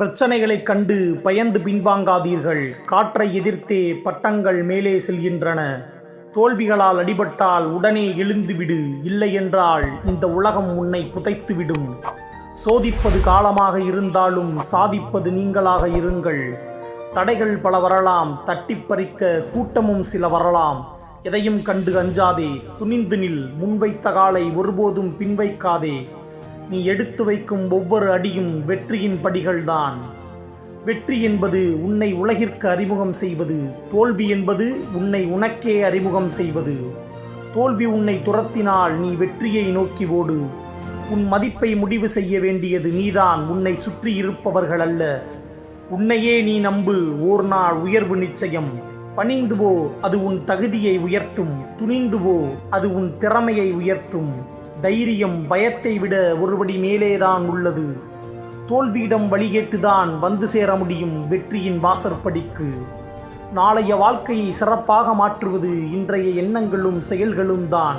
பிரச்சனைகளைக் கண்டு பயந்து பின்வாங்காதீர்கள். காற்றை எதிர்த்தே பட்டங்கள் மேலே செல்கின்றன. தோல்விகளால் அடிபட்டால் உடனே எழுந்துவிடு. இல்லையென்றால் இந்த உலகம் உன்னை புதைத்துவிடும். சோதிப்பது காலமாக இருந்தாலும் சாதிப்பது நீங்களாக இருங்கள். தடைகள் பல வரலாம் தட்டி பறிக்க கூட்டமும் சில வரலாம். எதையும் கண்டு அஞ்சாதே துணிந்து நில் முன்வைத்த காலை ஒருபோதும் பின்வைக்காதே. நீ எடுத்து வைக்கும் ஒவ்வொரு அடியும் வெற்றியின் படிகள்தான். வெற்றி என்பது உன்னை உலகிற்கு அறிமுகம் செய்வது. தோல்வி என்பது உன்னை உனக்கே அறிமுகம் செய்வது. தோல்வி உன்னை துரத்தினால் நீ வெற்றியை நோக்கி ஓடு. உன் மதிப்பை முடிவு செய்ய வேண்டியது நீதான். உன்னை சுற்றி இருப்பவர்கள் அல்ல. உன்னையே நீ நம்பு. ஓர் நாள் உயர்வு நிச்சயம். பணிந்து போ. அது உன் தகுதியை உயர்த்தும். துணிந்து போ. அது உன் திறமையை உயர்த்தும். தைரியம் பயத்தை விட ஒருபடி மேலேதான் உள்ளது. தோல்வியிடம் வழிகேட்டுதான் வந்து சேர முடியும் வெற்றியின் வாசற்படிக்கு. நாளைய வாழ்க்கையை சிறப்பாக மாற்றுவது இன்றைய எண்ணங்களும் செயல்களும் தான்.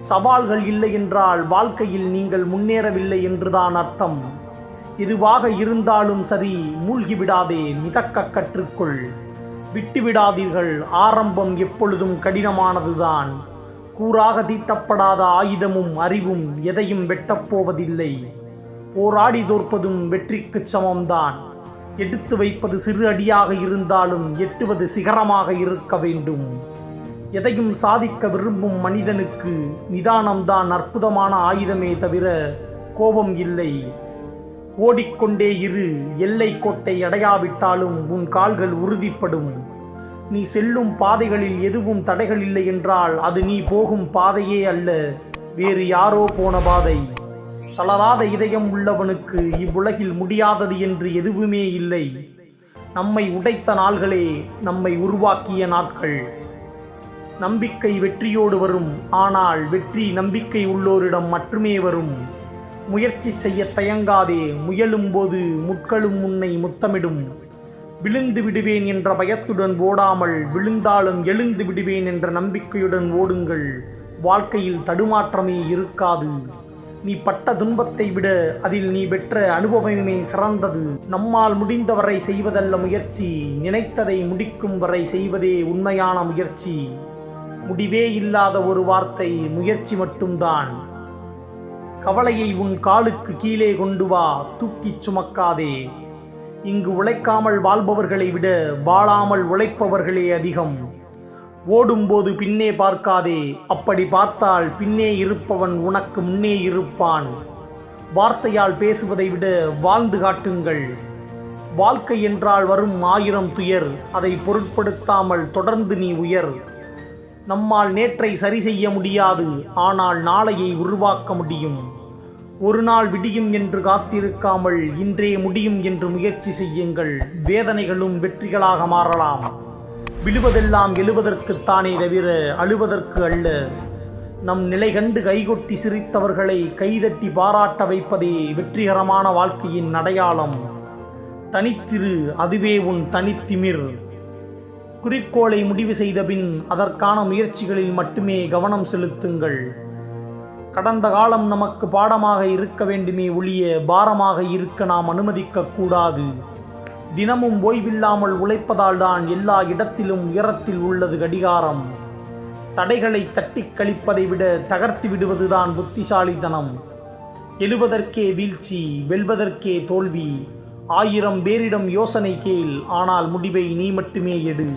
சவால்கள் இல்லை என்றால் வாழ்க்கையில் நீங்கள் முன்னேறவில்லை என்றுதான் அர்த்தம். எதுவாக இருந்தாலும் சரி மூழ்கிவிடாதே மிதக்க கற்றுக்கொள். விட்டுவிடாதீர்கள் ஆரம்பம் எப்பொழுதும் கடினமானதுதான். கூறாக தீட்டப்படாத ஆயுதமும் அறிவும் எதையும் வெட்டப்போவதில்லை போராடி தோற்பதும் வெற்றிக்குச் சமம்தான். எடுத்து வைப்பது சிறு அடியாக இருந்தாலும் எட்டுவது சிகரமாக இருக்க வேண்டும். எதையும் சாதிக்க விரும்பும் மனிதனுக்கு நிதானம்தான் அற்புதமான ஆயுதமே தவிர கோபம் இல்லை. ஓடிக்கொண்டே இரு எல்லை கோட்டை அடையாவிட்டாலும் உன் கால்கள் உறுதிப்படும். நீ செல்லும் பாதைகளில் எதுவும் தடைகள் இல்லை என்றால் அது நீ போகும் பாதையே அல்ல. வேறு யாரோ போன பாதை. தளராத இதயம் உள்ளவனுக்கு இவ்வுலகில் முடியாதது என்று எதுவுமே இல்லை. நம்மை உடைத்த நாள்களே நம்மை உருவாக்கிய நாட்கள். நம்பிக்கை வெற்றியோடு வரும் ஆனால் வெற்றி நம்பிக்கை உள்ளோரிடம் மட்டுமே வரும். முயற்சி செய்ய தயங்காதே முயலும் போது முட்களும் உன்னை முத்தமிடும். விழுந்து விடுவேன் என்ற பயத்துடன் ஓடாமல் விழுந்தாலும் எழுந்து விடுவேன் என்ற நம்பிக்கையுடன் ஓடுங்கள். வாழ்க்கையில் தடுமாற்றமே இருக்காது. நீ பட்ட துன்பத்தை விட அதில் நீ பெற்ற அனுபவமே சிறந்தது. நம்மால் முடிந்தவரை செய்வதல்ல முயற்சி நினைத்ததை முடிக்கும் வரை செய்வதே உண்மையான முயற்சி. முடிவே இல்லாத ஒரு வார்த்தை முயற்சி மட்டும்தான். கவலையை உன் காலுக்கு கீழே கொண்டு வா தூக்கிச் சுமக்காதே. இங்கு உழைக்காமல் வாழ்பவர்களை விட வாழாமல் உழைப்பவர்களே அதிகம். ஓடும்போது பின்னே பார்க்காதே அப்படி பார்த்தால் பின்னே இருப்பவன் உனக்கு முன்னே இருப்பான். வார்த்தையால் பேசுவதை விட வாழ்ந்து காட்டுங்கள். வாழ்க்கை என்றால் வரும் ஆயிரம் துயர் அதை பொருட்படுத்தாமல் தொடர்ந்து நீ உயர். நம்மால் நேற்றை சரி செய்ய முடியாது ஆனால் நாளையை உருவாக்க முடியும். ஒரு நாள் விடியும் என்று காத்திருக்காமல் இன்றே முடியும் என்று முயற்சி செய்யுங்கள். வேதனைகளும் வெற்றிகளாக மாறலாம். விழுவதெல்லாம் எழுவதற்குத்தானே தவிர அழுவதற்கு அல்ல. நம் நிலை கண்டு கைகொட்டி சிரித்தவர்களை கைதட்டி பாராட்ட வைப்பதே வெற்றிகரமான வாழ்க்கையின் அடையாளம். தனித்திரு அதுவே உன் தனித்திமிர். குறிக்கோளை முடிவு செய்தபின் அதற்கான முயற்சிகளில் மட்டுமே கவனம் செலுத்துங்கள். கடந்த காலம் நமக்கு பாடமாக இருக்க வேண்டுமே ஒழிய பாரமாக இருக்க நாம் அனுமதிக்க கூடாது. தினமும் ஓய்வில்லாமல் உழைப்பதால் தான் எல்லா இடத்திலும் உயரத்தில் உள்ளது கடிகாரம். தடைகளை தட்டிக் கழிப்பதை விட தகர்த்து விடுவதுதான் புத்திசாலித்தனம். எழுவதற்கே வீழ்ச்சி வெல்வதற்கே தோல்வி. ஆயிரம் பேரிடம் யோசனை கேள் ஆனால் முடிவை நீ மட்டுமே எடு.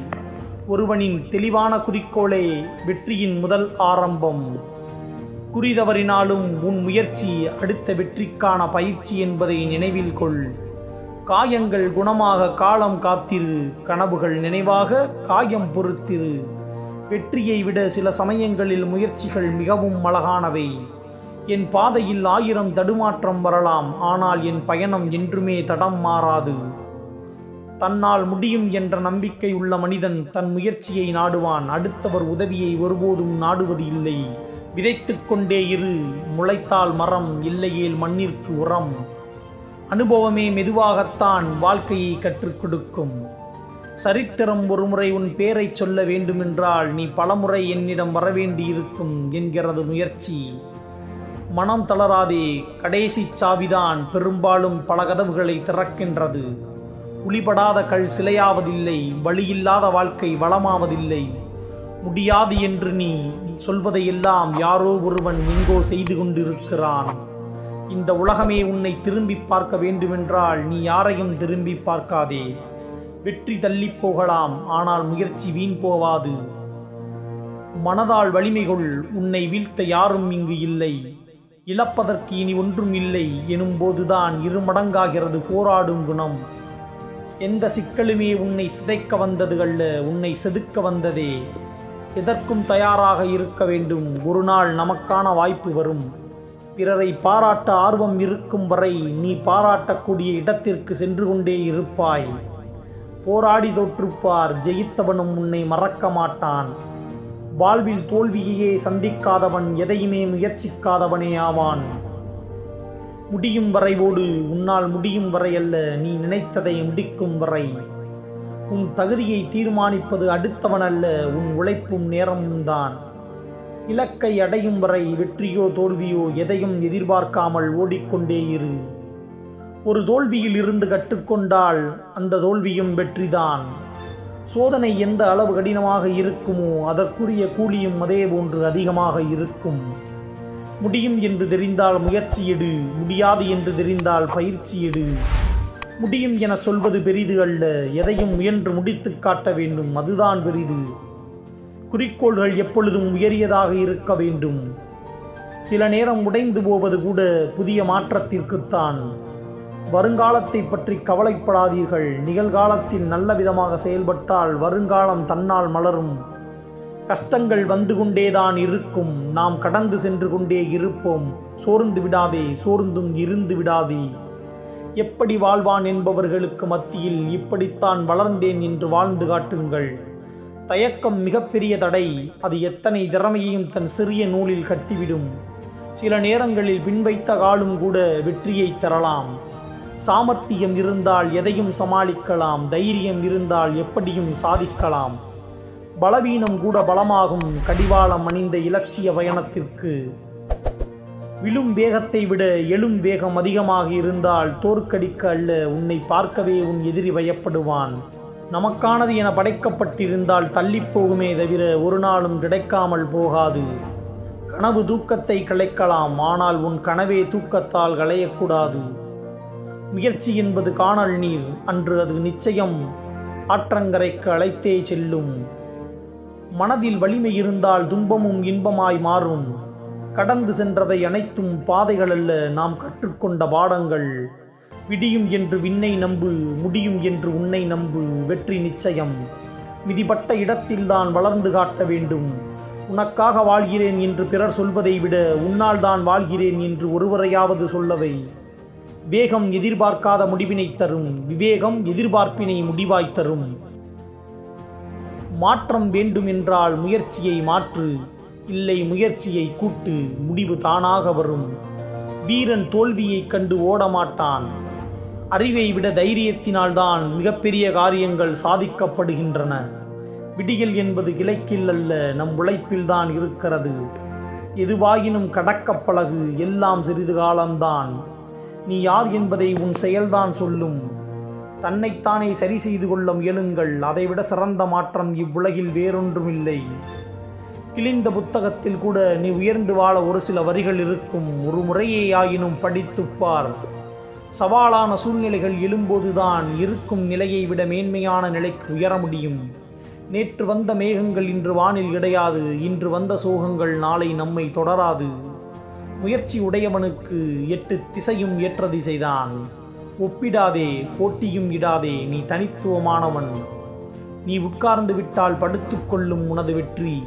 ஒருவனின் தெளிவான குறிக்கோளே வெற்றியின் முதல் ஆரம்பம். குறிதவறினாலும் உன் முயற்சி அடுத்த வெற்றிக்கான பயிற்சி என்பதை நினைவில் கொள். காயங்கள் குணமாக காலம் காத்திரு கனவுகள் நினைவாக காயம் பொறுத்திரு. வெற்றியை விட சில சமயங்களில் முயற்சிகள் மிகவும் அழகானவை. என் பாதையில் ஆயிரம் தடுமாற்றம் வரலாம் ஆனால் என் பயணம் என்றுமே தடம் மாறாது. தன்னால் முடியும் என்ற நம்பிக்கை உள்ள மனிதன் தன் முயற்சியை நாடுவான் அடுத்தவர் உதவியை ஒருபோதும் நாடுவது இல்லை. விதைத்துக் கொண்டே இரு. முளைத்தால் மரம் இல்லையேல் மண்ணிற்கு உரம். அனுபவமே மெதுவாகத்தான் வாழ்க்கையை கற்றுக் கொடுக்கும். சரித்திரம் ஒருமுறை உன் பேரைச் சொல்ல வேண்டுமென்றால் நீ பலமுறை என்னிடம் வரவேண்டியிருக்கும் என்கிறது முயற்சி. மனம் தளராதே கடைசி சாவிதான் பெரும்பாலும் பல கதவுகளை திறக்கின்றது. உளிபடாத கல் சிலையாவதில்லை வழியில்லாத வாழ்க்கை வளமாவதில்லை. முடியாது என்று நீ சொல்வதையெல்லாம் யாரோ ஒருவன் எங்கோ செய்து கொண்டிருக்கிறான். இந்த உலகமே உன்னை திரும்பி பார்க்க வேண்டுமென்றால் நீ யாரையும் திரும்பி பார்க்காதே. வெற்றி தள்ளிப் போகலாம் ஆனால் முயற்சி வீண் போவாது. மனதால் வலிமைகள் உன்னை வீழ்த்த யாரும் இங்கு இல்லை. இழப்பதற்கு இனி ஒன்றும் இல்லை எனும்போதுதான் இருமடங்காகிறது போராடும் குணம். எந்த சிக்கலுமே உன்னை சிதைக்க வந்தது அல்ல உன்னை செதுக்க வந்ததே. எதற்கும் தயாராக இருக்க வேண்டும். ஒரு நாள் நமக்கான வாய்ப்பு வரும். பிறரை பாராட்ட ஆர்வம் இருக்கும் வரை நீ பாராட்டக்கூடிய இடத்திற்கு சென்று கொண்டே இருப்பாய். போராடி தோற்றுப்பார். ஜெயித்தவனும் உன்னை மறக்க மாட்டான். வாழ்வில் தோல்வியையே சந்திக்காதவன் எதையுமே முயற்சிக்காதவனே ஆவான். முடியும் வரை ஓடு உன்னால் முடியும் வரை அல்ல. நீ நினைத்ததை முடிக்கும் வரை. உன் தகுதியை தீர்மானிப்பது அடுத்தவன் அல்ல உன் உழைப்பும் நேரமும் தான் இலக்கை அடையும் வரை வெற்றியோ தோல்வியோ எதையும் எதிர்பார்க்காமல் ஓடிக்கொண்டே இரு. ஒரு தோல்வியில் இருந்து கற்றுக்கொண்டால் அந்த தோல்வியும் வெற்றிதான். சோதனை எந்த அளவு கடினமாக இருக்குமோ அதற்குரிய கூலியும் அதே போன்று அதிகமாக இருக்கும். முடியும் என்று தெரிந்தால் முயற்சி எடு முடியாது என்று தெரிந்தால் பயிற்சி எடு. முடியும் என சொல்வது பெரிது அல்ல. எதையும் முயன்று முடித்துக் காட்ட வேண்டும் அதுதான் பெரிது. குறிக்கோள்கள் எப்பொழுதும் உயரியதாக இருக்க வேண்டும். சில நேரம் உடைந்து போவது கூட புதிய மாற்றத்திற்குத்தான். வருங்காலத்தை பற்றி கவலைப்படாதீர்கள். நிகழ்காலத்தில் நல்ல விதமாக செயல்பட்டால் வருங்காலம் தன்னால் மலரும். கஷ்டங்கள் வந்து கொண்டேதான் இருக்கும். நாம் கடந்து சென்று கொண்டே இருப்போம். சோர்ந்து விடாதே சோர்ந்தும் இருந்து விடாதே. எப்படி வாழ்வான் என்பவர்களுக்கு மத்தியில் இப்படித்தான் வளர்ந்தேன் என்று வாழ்ந்து காட்டுங்கள். தயக்கம் மிகப்பெரிய தடை. அது எத்தனை திறமையையும் தன் சிறிய நூலில் கட்டிவிடும். சில நேரங்களில் பின்வைத்த காலும் கூட வெற்றியை தரலாம். சாமர்த்தியம் இருந்தால் எதையும் சமாளிக்கலாம். தைரியம் இருந்தால் எப்படியும் சாதிக்கலாம். பலவீனம் கூட பலமாகும். கடிவாளம் அணிந்த இலட்சிய பயணத்திற்கு விழும் வேகத்தை விட எழும் வேகம் அதிகமாக இருந்தால் தோற்கடிக்க அல்ல. உன்னை பார்க்கவே உன் எதிரி பயப்படுவான். நமக்கானது என படைக்கப்பட்டிருந்தால் தள்ளிப் போகுமே தவிர ஒரு நாளும் கிடைக்காமல் போகாது. கனவு தூக்கத்தை கலைக்கலாம் ஆனால் உன் கனவே தூக்கத்தால் களையக்கூடாது. முயற்சி என்பது காணல் நீர் அன்று அது நிச்சயம் ஆற்றங்கரைக்கு அழைத்தே செல்லும். மனதில் வலிமை இருந்தால் துன்பமும் இன்பமாய் மாறும். கடந்து சென்றவை அனைத்தும் பாதைகள் அல்ல. நாம் கற்றுக்கொண்ட பாடங்கள் விடியும் என்று விண்ணை நம்பு முடியும் என்று உன்னை நம்பு வெற்றி நிச்சயம். விதிப்பட்ட இடத்தில்தான் வளர்ந்து காட்ட வேண்டும். உனக்காக வாழ்கிறேன் என்று பிறர் சொல்வதை விட உன்னால் தான் வாழ்கிறேன் என்று ஒருவரையாவது சொல்லவை. வேகம் எதிர்பார்க்காத முடிவினை தரும். விவேகம் எதிர்பார்ப்பினை முடிவாய் தரும். மாற்றம் வேண்டும் என்றால் முயற்சியை மாற்று. இல்லை முயற்சியை கூட்டு முடிவு தானாக வரும். வீரன் தோல்வியைக் கண்டு ஓடமாட்டான் அறிவை விட தைரியத்தினால்தான் மிகப்பெரிய காரியங்கள் சாதிக்கப்படுகின்றன. விடியல் என்பது இலக்கில் அல்ல நம் உழைப்பில்தான் இருக்கிறது. எதுவாயினும் கடக்கப்பழகு எல்லாம் சிறிது காலம்தான். நீ யார் என்பதை உன் செயல்தான் சொல்லும். தன்னைத்தானே சரி செய்து கொள்ள முயலுங்கள் அதைவிட சிறந்த மாற்றம் இவ்வுலகில் வேறொன்றுமில்லை. கிழிந்த புத்தகத்தில் கூட நீ உயர்ந்து வாழ ஒரு சில வரிகள் இருக்கும். ஒரு முறையே ஆயினும் படித்துப் பார். சவாலான சூழ்நிலைகள் எழும்போதுதான் இருக்கும் நிலையை விட மேன்மையான நிலைக்கு உயர முடியும். நேற்று வந்த மேகங்கள் இன்று வானில் கிடையாது. இன்று வந்த சோகங்கள் நாளை நம்மை தொடராது. முயற்சி உடையவனுக்கு எட்டு திசையும் ஏற்ற திசைதான். ஒப்பிடாதே போட்டியும் இடாதே நீ தனித்துவமானவன். நீ உட்கார்ந்து விட்டால் படுத்துக்கொள்ளும் உனது வெற்றி.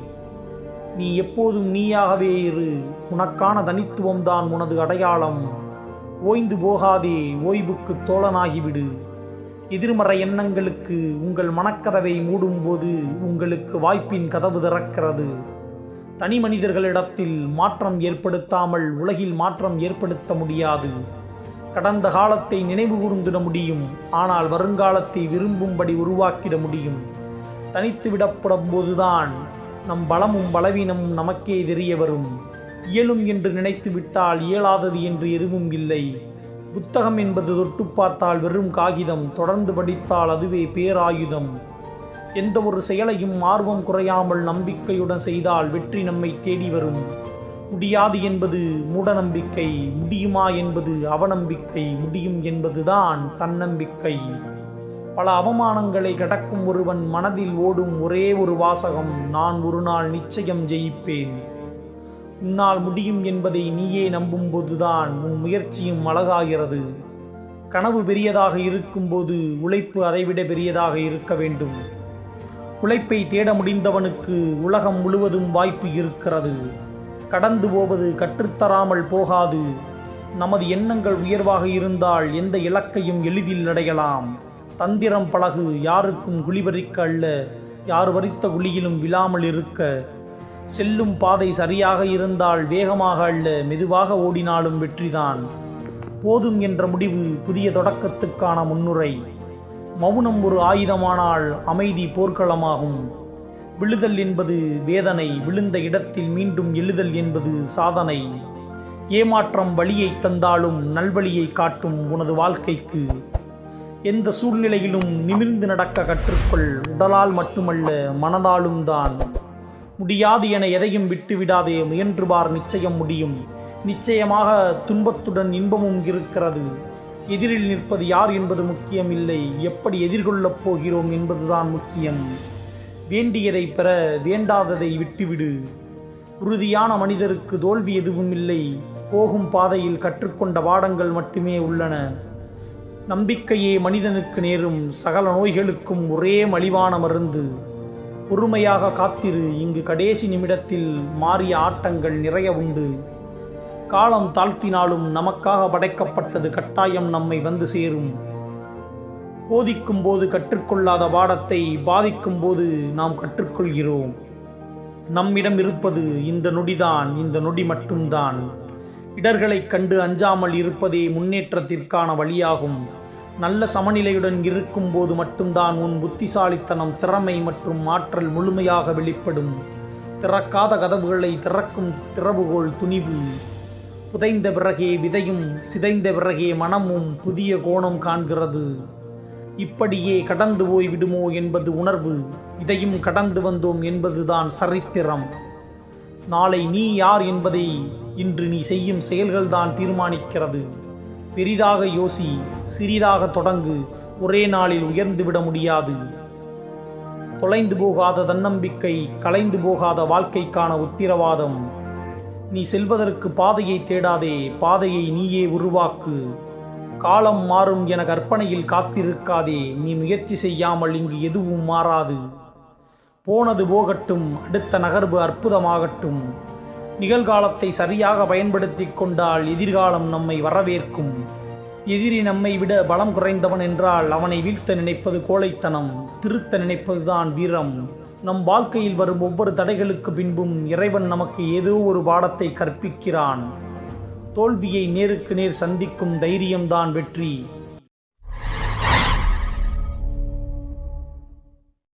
நீ எப்போதும் நீயாகவே இரு. உனக்கான தனித்துவம்தான் உனது அடையாளம். ஓய்ந்து போகாதே ஓய்வுக்கு தோழனாகிவிடு. எதிர்மறை எண்ணங்களுக்கு உங்கள் மனக்கதவை மூடும்போது உங்களுக்கு வாய்ப்பின் கதவு திறக்கிறது. தனி மனிதர்களிடத்தில் மாற்றம் ஏற்படுத்தாமல் உலகில் மாற்றம் ஏற்படுத்த முடியாது. கடந்த காலத்தை நினைவு கூர்ந்திட முடியும். ஆனால் வருங்காலத்தை விரும்பும்படி உருவாக்கிட முடியும். தனித்து விடப்படும் போதுதான் நம் பலமும் பலவீனமும் நமக்கே தெரிய வரும். இயலும் என்று நினைத்து விட்டால் இயலாதது என்று எதுவும் இல்லை. புத்தகம் என்பது தொட்டு பார்த்தால் வெறும் காகிதம் தொடர்ந்து படித்தால் அதுவே பேராயுதம். எந்த ஒரு செயலையும் ஆர்வம் குறையாமல் நம்பிக்கையுடன் செய்தால் வெற்றி நம்மை தேடி வரும். முடியாது என்பது மூடநம்பிக்கை முடியுமா என்பது அவநம்பிக்கை முடியும் என்பதுதான் தன்னம்பிக்கை. பல அவமானங்களை கடக்கும் ஒருவன் மனதில் ஓடும் ஒரே ஒரு வாசகம் நான் ஒரு நாள் நிச்சயம் ஜெயிப்பேன். உன்னால் முடியும் என்பதை நீயே நம்பும்போதுதான் உன் முயற்சியும் அழகாகிறது. கனவு பெரியதாக இருக்கும்போது உழைப்பு அதைவிட பெரியதாக இருக்க வேண்டும். உழைப்பை தேட முடிந்தவனுக்கு உலகம் முழுவதும் வாய்ப்பு இருக்கிறது. கடந்து போவது கற்றுத்தராமல் போகாது. நமது எண்ணங்கள் உயர்வாக இருந்தால் எந்த இலக்கையும் எளிதில் அடையலாம். தந்திரம் பழகு யாருக்கும் குழிவரிக்க அல்ல. யார் வரித்த குழியிலும் விழாமல் இருக்க. செல்லும் பாதை சரியாக இருந்தால் வேகமாக அல்ல மெதுவாக ஓடினாலும் வெற்றிதான். போதும் என்ற முடிவு புதிய தொடக்கத்துக்கான முன்னுரை. மௌனம் ஒரு ஆயுதமானால் அமைதி போர்க்களமாகும். விழுதல் என்பது வேதனை விழுந்த இடத்தில் மீண்டும் எழுதல் என்பது சாதனை. ஏமாற்றம் வழியை தந்தாலும் நல்வழியை காட்டும் உனது வாழ்க்கைக்கு. எந்த சூழ்நிலையிலும் நிமிர்ந்து நடக்க கற்றுக்கொள். உடலால் மட்டுமல்ல மனதாலும் தான். முடியாது என எதையும் விட்டுவிடாதே முயன்று பார் நிச்சயம் முடியும். நிச்சயமாக துன்பத்துடன் இன்பமும் இருக்கிறது. எதிரில் நிற்பது யார் என்பது முக்கியமில்லை. எப்படி எதிர்கொள்ளப் போகிறோம் என்பதுதான் முக்கியம். வேண்டியதை பெற வேண்டாததை விட்டுவிடு. உறுதியான மனிதருக்கு தோல்வி எதுவும் இல்லை போகும் பாதையில் கற்றுக்கொண்ட பாடங்கள் மட்டுமே உள்ளன. நம்பிக்கையே மனிதனுக்கு நேரும் சகல நோய்களுக்கும் ஒரே மலிவான மருந்து. பொறுமையாக காத்திரு இங்கு கடைசி நிமிடத்தில் மாறிய ஆட்டங்கள் நிறைய உண்டு. காலம் தாழ்த்தினாலும் நமக்காக படைக்கப்பட்டது கட்டாயம் நம்மை வந்து சேரும். போதிக்கும் போது கற்றுக்கொள்ளாத பாடத்தை பாதிக்கும் போது நாம் கற்றுக்கொள்கிறோம். நம்மிடம் இருப்பது இந்த நொடிதான் இந்த நொடி மட்டும்தான். இடர்களைக் கண்டு அஞ்சாமல் இருப்பதே முன்னேற்றத்திற்கான வழியாகும். நல்ல சமநிலையுடன் இருக்கும்போது மட்டும்தான் உன் புத்திசாலித்தனம் திறமை மற்றும் ஆற்றல் முழுமையாக வெளிப்படும். திறக்காத கதவுகளை திறக்கும் திறவுகோள் துணிவு. புதைந்த பிறகே விதையும் சிதைந்த பிறகே மனமும் புதிய கோணம் காண்கிறது. இப்படியே கடந்து போய் விடுமோ என்பது உணர்வு. இதையும் கடந்து வந்தோம் என்பதுதான் சரித்திரம். நாளை நீ யார் என்பதை இன்று நீ செய்யும் செயல்கள்தான் தீர்மானிக்கிறது. பெரிதாக யோசி சிறிதாக தொடங்கு. ஒரே நாளில் உயர்ந்துவிட முடியாது. தொலைந்து போகாத தன்னம்பிக்கை கலைந்து போகாத வாழ்க்கைக்கான உத்திரவாதம். நீ செல்வதற்கு பாதையை தேடாதே பாதையை நீயே உருவாக்கு. காலம் மாறும் என கற்பனையில் காத்திருக்காதே நீ முயற்சி செய்யாமல் இங்கு எதுவும் மாறாது. போனது போகட்டும் அடுத்த நகர்வு அற்புதமாகட்டும். நிகழ்காலத்தை சரியாக பயன்படுத்தி கொண்டால் எதிர்காலம் நம்மை வரவேற்கும். எதிரி நம்மை விட பலம் குறைந்தவன் என்றால் அவனை வீழ்த்த நினைப்பது கோழைத்தனம் திருத்த நினைப்பதுதான் வீரம். நம் வாழ்க்கையில் வரும் ஒவ்வொரு தடைகளுக்கு பின்பும் இறைவன் நமக்கு ஏதோ ஒரு பாடத்தை கற்பிக்கிறான். தோல்வியை நேருக்கு நேர் சந்திக்கும் தைரியம்தான் வெற்றி.